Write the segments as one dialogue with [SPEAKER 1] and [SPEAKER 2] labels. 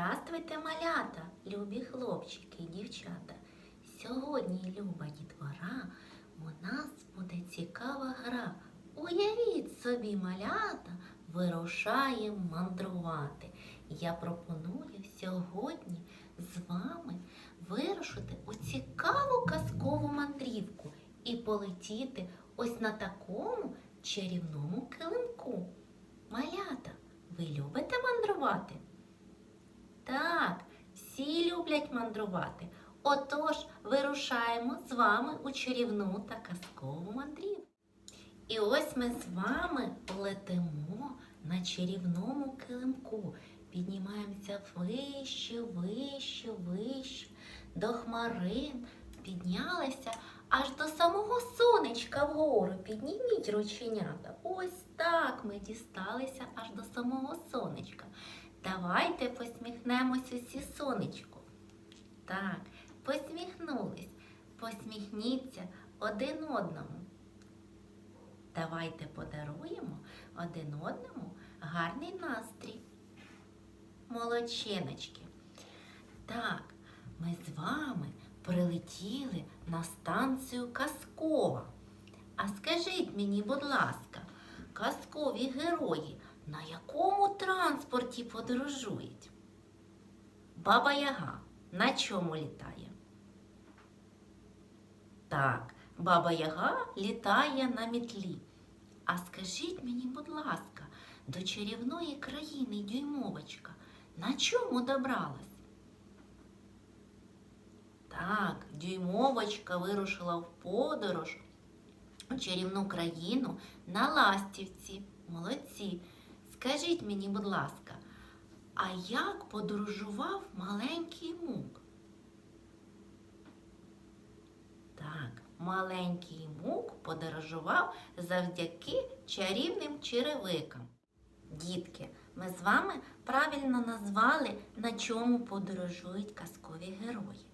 [SPEAKER 1] Здравствуйте, малята, любі хлопчики і дівчата. Сьогодні, люба дітвора, у нас буде цікава гра. Уявіть собі, малята, вирушаємо мандрувати. Я пропоную сьогодні з вами вирушити у цікаву казкову мандрівку і полетіти ось на такому чарівному килимку. Малята, ви любите мандрувати? Так, мандрувати. Отож, вирушаємо з вами у чарівну та казкову мандрівку. І ось ми з вами летимо на чарівному килимку. Піднімаємося вище, вище, вище, до хмарин, піднялися аж до самого сонечка вгору. Підніміть рученята. Ось так ми дісталися аж до самого сонечка. Давайте посміхнемось усі сонечку. Так, посміхнулись. Посміхніться один одному. Давайте подаруємо один одному гарний настрій. Молодчиночки. Так, ми з вами прилетіли на станцію Казкова. А скажіть мені, будь ласка, казкові герої на якому транспорті подорожують? Баба Яга на чому літає? Так, баба Яга літає на мітлі. А скажіть мені, будь ласка, до чарівної країни дюймовочка на чому добралась? Так, дюймовочка вирушила в подорож у чарівну країну на ластівці. Молодці. Скажіть мені, будь ласка, а як подорожував маленький мук? Так, маленький мук подорожував завдяки чарівним черевикам. Дітки, ми з вами правильно назвали, на чому подорожують казкові герої.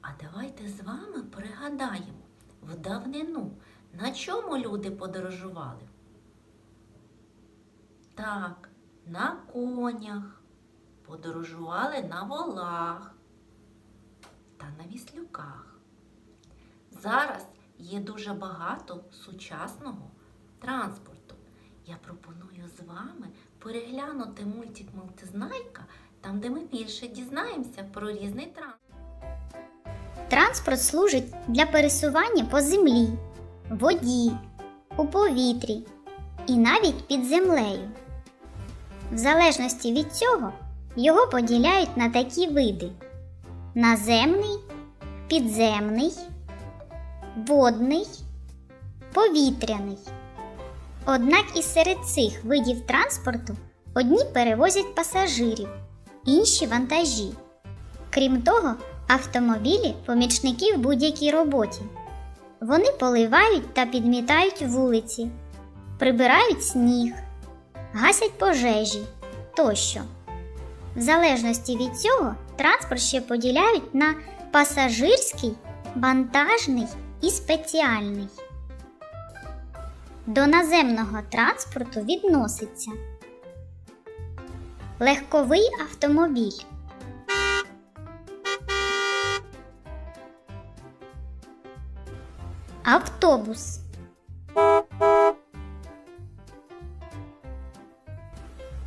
[SPEAKER 1] А давайте з вами пригадаємо в давнину, на чому люди подорожували. Так, на конях, подорожували на волах та на віслюках. Зараз є дуже багато сучасного транспорту. Я пропоную з вами переглянути мультик Мультизнайка, там, де ми більше дізнаємося про різний транспорт.
[SPEAKER 2] Транспорт служить для пересування по землі, воді, у повітрі і навіть під землею. В залежності від цього його поділяють на такі види: наземний, підземний, водний, повітряний. Однак із серед цих видів транспорту одні перевозять пасажирів, інші вантажі. Крім того, автомобілі помічники в будь-якій роботі. Вони поливають та підмітають вулиці, прибирають сніг, гасять пожежі тощо. В залежності від цього транспорт ще поділяють на пасажирський, вантажний і спеціальний. До наземного транспорту відноситься легковий автомобіль. Автобус.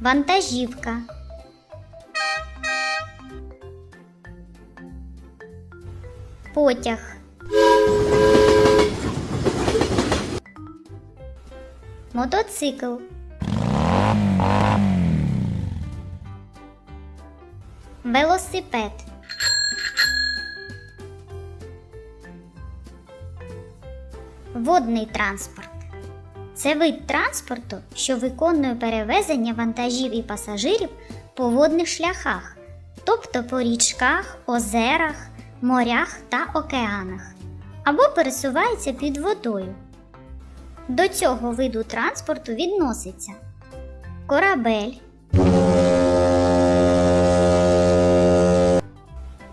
[SPEAKER 2] Вантажівка. Потяг. Мотоцикл. Велосипед. Водний транспорт. Це вид транспорту, що виконує перевезення вантажів і пасажирів по водних шляхах, тобто по річках, озерах, морях та океанах, або пересувається під водою. До цього виду транспорту відноситься корабель,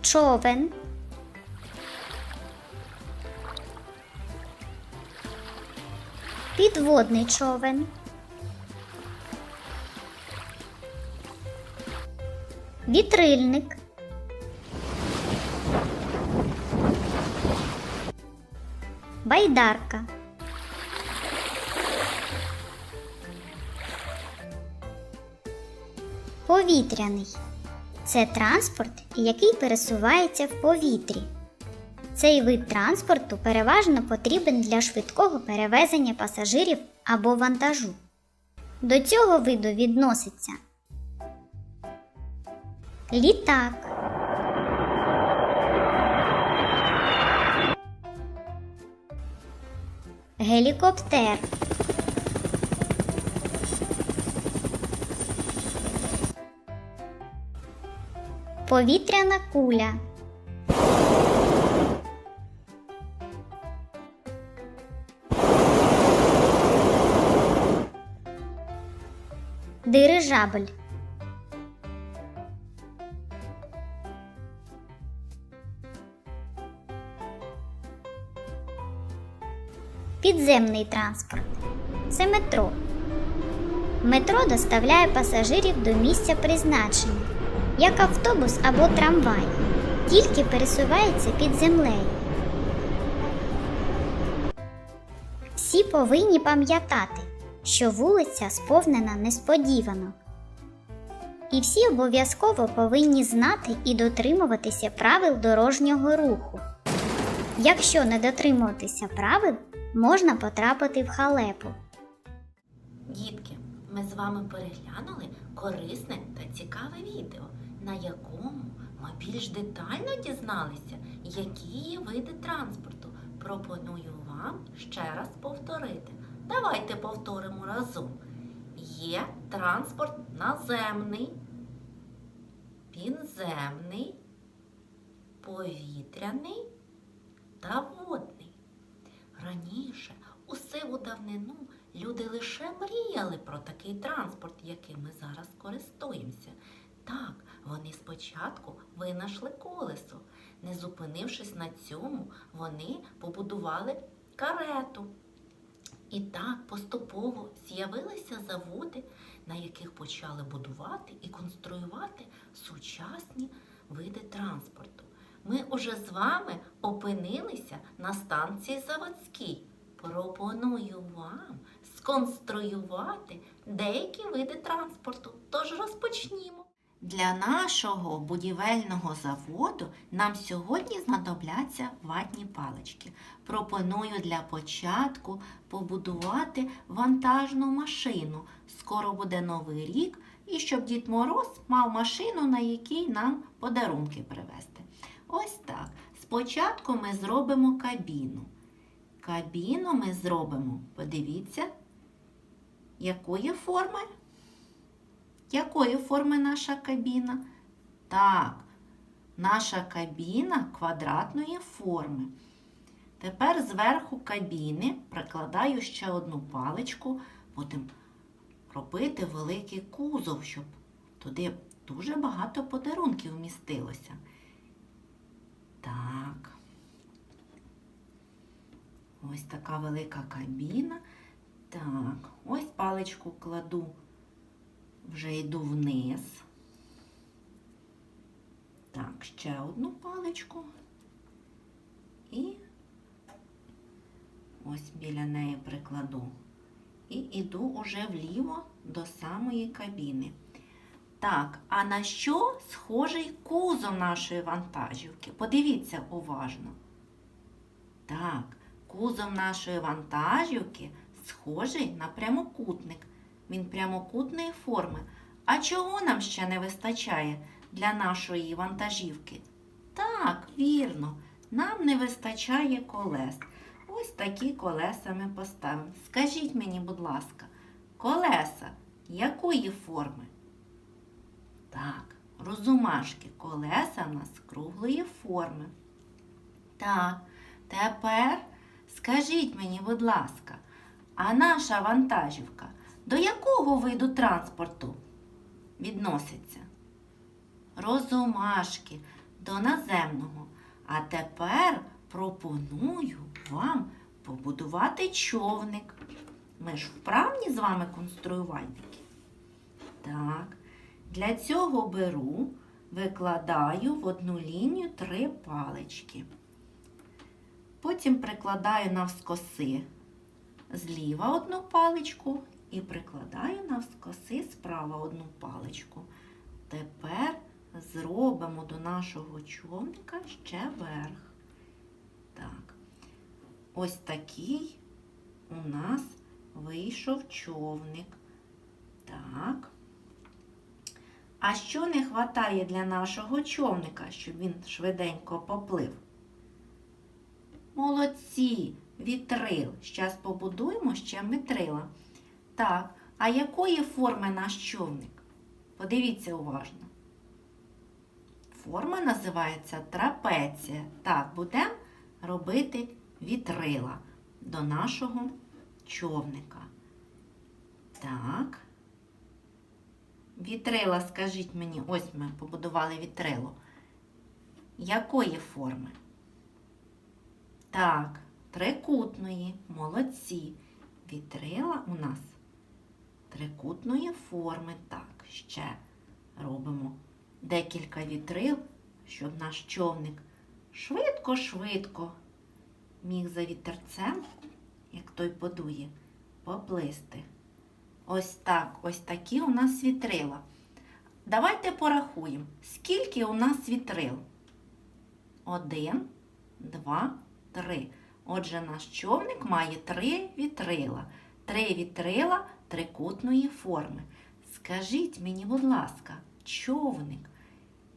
[SPEAKER 2] човен, підводний човен, вітрильник, байдарка, повітряний. Це транспорт, який пересувається в повітрі. Цей вид транспорту переважно потрібен для швидкого перевезення пасажирів або вантажу. До цього виду відноситься літак, гелікоптер, повітряна куля. Дирижабль. Підземний транспорт. Це метро. Метро доставляє пасажирів до місця призначення, як автобус або трамвай, тільки пересувається під землею. Всі повинні пам'ятати, що вулиця сповнена несподівано. І всі обов'язково повинні знати і дотримуватися правил дорожнього руху. Якщо не дотримуватися правил, можна потрапити в халепу.
[SPEAKER 1] Дітки, ми з вами переглянули корисне та цікаве відео, на якому ми більш детально дізналися, які є види транспорту. Пропоную вам ще раз повторити. Давайте повторимо разом. Є транспорт наземний, підземний, повітряний та водний. Давнину, люди лише мріяли про такий транспорт, яким ми зараз користуємося. Так, вони спочатку винайшли колесо. Не зупинившись на цьому, вони побудували карету. І так поступово з'явилися заводи, на яких почали будувати і конструювати сучасні види транспорту. Ми уже з вами опинилися на станції Заводській. Пропоную вам сконструювати деякі види транспорту. Тож розпочнімо. Для нашого будівельного заводу нам сьогодні знадобляться ватні палички. Пропоную для початку побудувати вантажну машину. Скоро буде новий рік, і щоб Дід Мороз мав машину, на якій нам подарунки привезти. Ось так. Спочатку ми зробимо кабіну. Кабіну ми зробимо, подивіться, якої форми? Якої форми наша кабіна? Так, наша кабіна квадратної форми. Тепер зверху кабіни прикладаю ще одну паличку, будемо робити великий кузов, щоб туди дуже багато подарунків вмістилося. Так. Ось така велика кабіна. Так, ось паличку кладу, вже йду вниз. Так, ще одну паличку. І ось біля неї прикладу. І йду уже вліво до самої кабіни. Так, а на що схожий кузов нашої вантажівки? Подивіться уважно. Так, кузов нашої вантажівки схожий на прямокутник. Він прямокутної форми. А чого нам ще не вистачає для нашої вантажівки? Так, вірно, нам не вистачає колес. Ось такі колеса ми поставимо. Скажіть мені, будь ласка, колеса якої форми? Так, розумашки, колеса в нас круглої форми. Так, тепер скажіть мені, будь ласка, а наша вантажівка до якого виду транспорту відноситься? Розумашки до наземного. А тепер пропоную вам побудувати човник. Ми ж вправні з вами конструювальники. Так, для цього беру викладаю в одну лінію три палички. Потім прикладаю навскоси зліва одну паличку і прикладаю навскоси справа одну паличку. Тепер зробимо до нашого човника ще верх. Так. Ось такий у нас вийшов човник. Так. А що не вистачає для нашого човника, щоб він швиденько поплив? Молодці, вітрил. Зараз побудуємо ще вітрила. Так, а якої форми наш човник? Подивіться уважно. Форма називається трапеція. Так, будемо робити вітрила до нашого човника. Так. Вітрила, скажіть мені, ось ми побудували вітрило. Якої форми? Так, трикутної, молодці. Вітрила у нас трикутної форми. Так, ще робимо декілька вітрил, щоб наш човник швидко-швидко міг за вітерцем, як той подує, поплисти. Ось так, ось такі у нас вітрила. Давайте порахуємо, скільки у нас вітрил. Один, два, три. Отже, наш човник має три вітрила. Три вітрила трикутної форми. Скажіть мені, будь ласка, човник,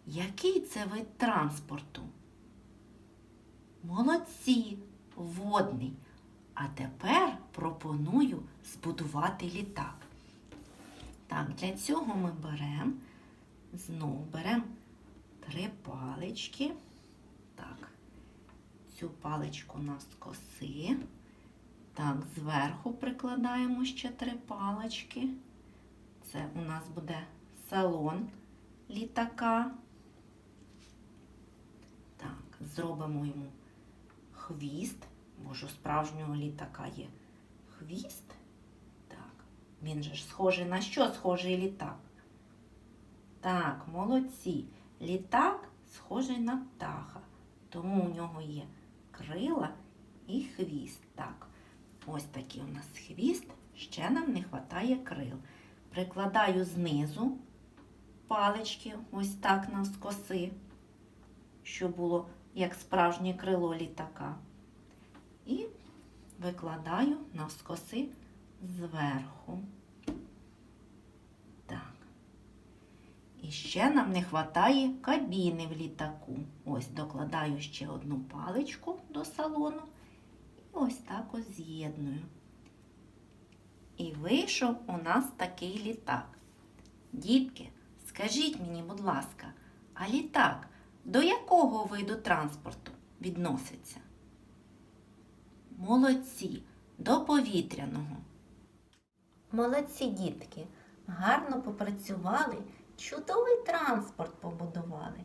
[SPEAKER 1] який це вид транспорту? Молодці, водний. А тепер пропоную збудувати літак. Так, для цього ми беремо, знову беремо три палички. Так, цю паличку на скоси. Так, зверху прикладаємо ще три палички. Це у нас буде салон літака. Так, зробимо йому хвіст, бо ж у справжнього літака є хвіст. Так, він же ж схожий на що схожий літак? Так, молодці. Літак схожий на птаха, тому у нього є крила і хвіст. Так, ось такий у нас хвіст, ще нам не вистачає крил. Прикладаю знизу палички, ось так навскоси, щоб було як справжнє крило літака. І викладаю навскоси зверху. Так. І ще нам не вистачає кабіни в літаку. Ось докладаю ще одну паличку до салону і ось так ось з'єдную. І вийшов у нас такий літак. Дітки, скажіть мені, будь ласка, а літак до якого виду транспорту відноситься? Молодці, до повітряного. Молодці, дітки, гарно попрацювали, чудовий транспорт побудували.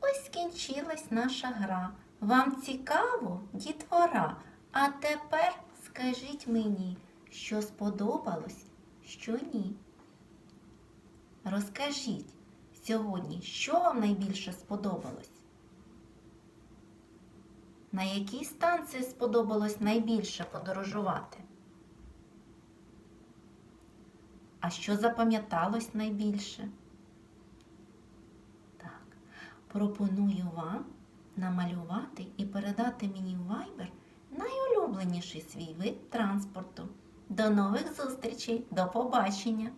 [SPEAKER 1] Ось скінчилась наша гра. Вам цікаво, дітвора? А тепер скажіть мені, що сподобалось, що ні. Розкажіть сьогодні, що вам найбільше сподобалось? На якій станції сподобалось найбільше подорожувати? А що запам'яталось найбільше? Пропоную вам намалювати і передати мені в Viber найулюбленіший свій вид транспорту. До нових зустрічей, до побачення!